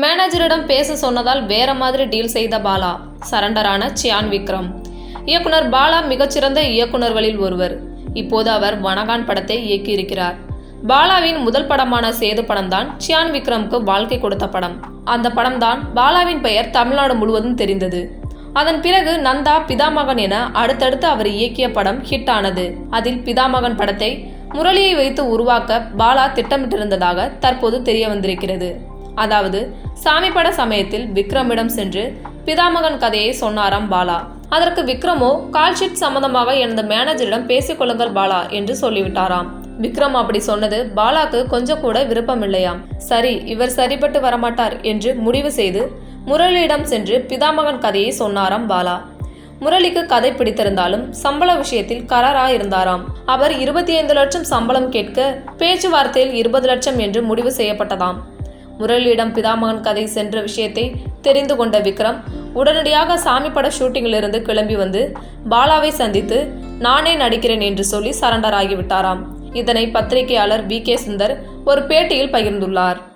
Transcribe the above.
மேனேஜரிடம் பேச சொன்னதால் வேற மாதிரி டீல் செய்த பாலா சரண்டரான சியான் விக்ரம். இயக்குனர் பாலா மிகச்சிறந்த இயக்குனர்களில் ஒருவர். இப்போது அவர் வனகான் படத்தை இயக்கியிருக்கிறார். பாலாவின் முதல் படமான சேது படம்தான் சியான் விக்ரமுக்கு வாழ்க்கை கொடுத்த படம். அந்த படம்தான் பாலாவின் பெயர் தமிழ்நாடு முழுவதும் தெரிந்தது. அதன் பிறகு நந்தா பிதாமகன் என அடுத்தடுத்து அவர் இயக்கிய படம் ஹிட் ஆனது அதில் பிதாமகன் படத்தை முரளியை வைத்து உருவாக்க பாலா திட்டமிட்டிருந்ததாக தற்போது தெரிய வந்திருக்கிறது அதாவது சாமி பட சமயத்தில் விக்ரமிடம் சென்று பிதாமகன் கதையை சொன்னாராம் பாலா. அதற்கு விக்ரமோ கால்ஷீட் சம்பந்தமாக எனது மேனேஜரிடம் பேசிக்கொள்ளுங்கள் பாலா என்று சொல்லிவிட்டாராம். விக்ரம் அப்படி சொன்னது பாலாக்கு கொஞ்சம் கூட விருப்பமில்லையாம். சரி இவர் சரிப்பட்டு வரமாட்டார் என்று முடிவு செய்து முரளியிடம் சென்று பிதாமகன் கதையை சொன்னாராம் பாலா. முரளிக்கு கதை பிடித்திருந்தாலும் சம்பள விஷயத்தில் கராரா இருந்தாராம் அவர் இருபத்தி ஐந்து லட்சம் சம்பளம் கேட்க பேச்சுவார்த்தையில் இருபது லட்சம் என்று முடிவு செய்யப்பட்டதாம். முரளியிடம் பிதாமகன் கதை சென்ற விஷயத்தை தெரிந்து கொண்ட விக்ரம் உடனடியாக சாமி பட ஷூட்டிங்கிலிருந்து கிளம்பி வந்து பாலாவை சந்தித்து நானே நடிக்கிறேன் என்று சொல்லி சரண்டர் ஆகிவிட்டாராம் இதனை பத்திரிகையாளர் வி கே சுந்தர் ஒரு பேட்டியில் பகிர்ந்துள்ளார்.